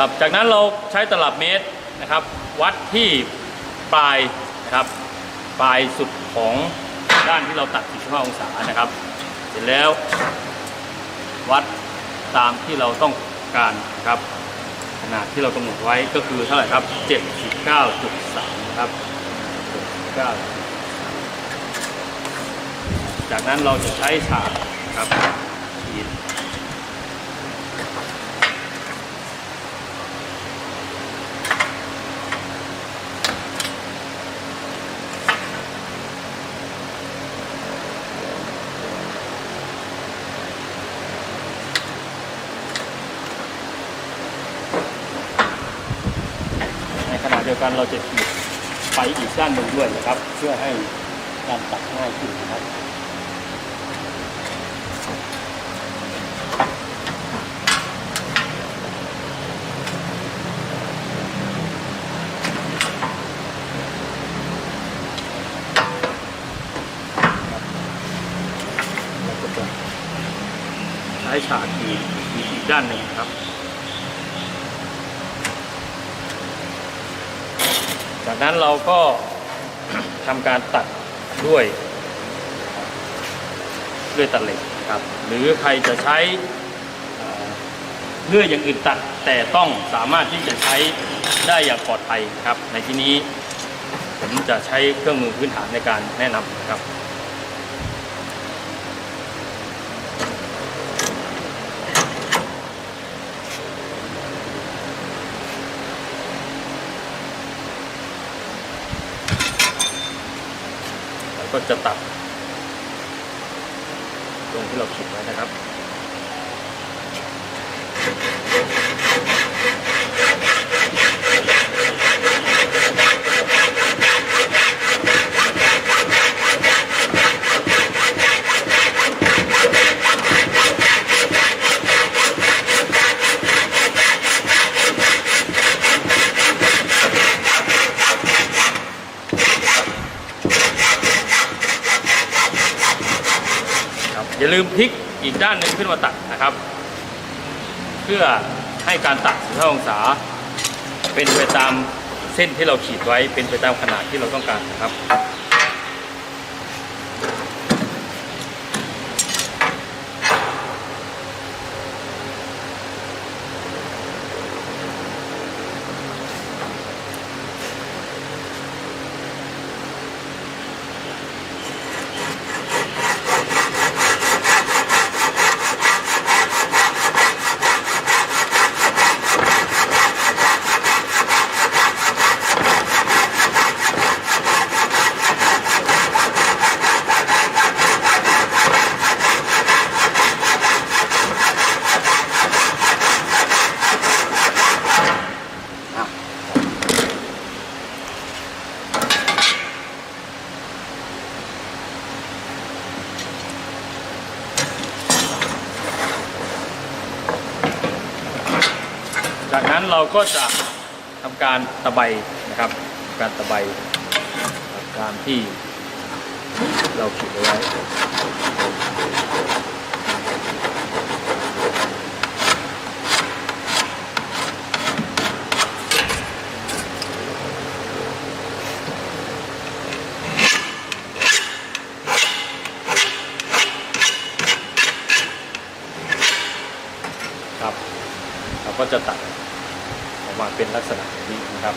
ครับ จากนั้นเราใช้ตลับเมตรนะครับ วัดที่ปลายนะครับ ปลายสุดของด้านที่เราตัด 45 องศานะครับ เสร็จแล้ว วัดตามที่เราต้องการนะครับ ขนาดที่เรากำหนดไว้ก็คือเท่าไหร่ครับ 79.3นะครับ9จากนั้นเราจะใช้ฉากนะครับขีด ในขณะเดียวกันเราจะขีดไปอีกด้านหนึ่งด้วยนะครับ เพื่อให้การตัดง่ายขึ้นนะครับใช้ฉากขีดขีอีกด้านหนึ่งครับ จากนั้นเราก็ทำการตัดด้วยด้วยตัดเหล็กครับ หรือใครจะใช้เลื่อยอย่างอื่นตัดแต่ต้องสามารถที่จะใช้ได้อย่างปลอดภัยครับ ในที่นี้ผมจะใช้เครื่องมือพื้นฐานในการแนะนำครับ ก็จะตัด ตรงที่เราขีดไว้นะครับ อย่าลืมพลิกอีกด้านหนึ่งขึ้นมาตัดนะครับ เพื่อให้การตัด15องศา เป็นไปตามเส้นที่เราขีดไว้เป็นไปตามขนาดที่เราต้องการนะครับ จากนั้นเราก็จะทำการตะไบนะครับการตะไบตามที่เราขีดไว้ ครับ เราก็ จะตัดออกมาเป็นลักษณะแบบนี้นะครับ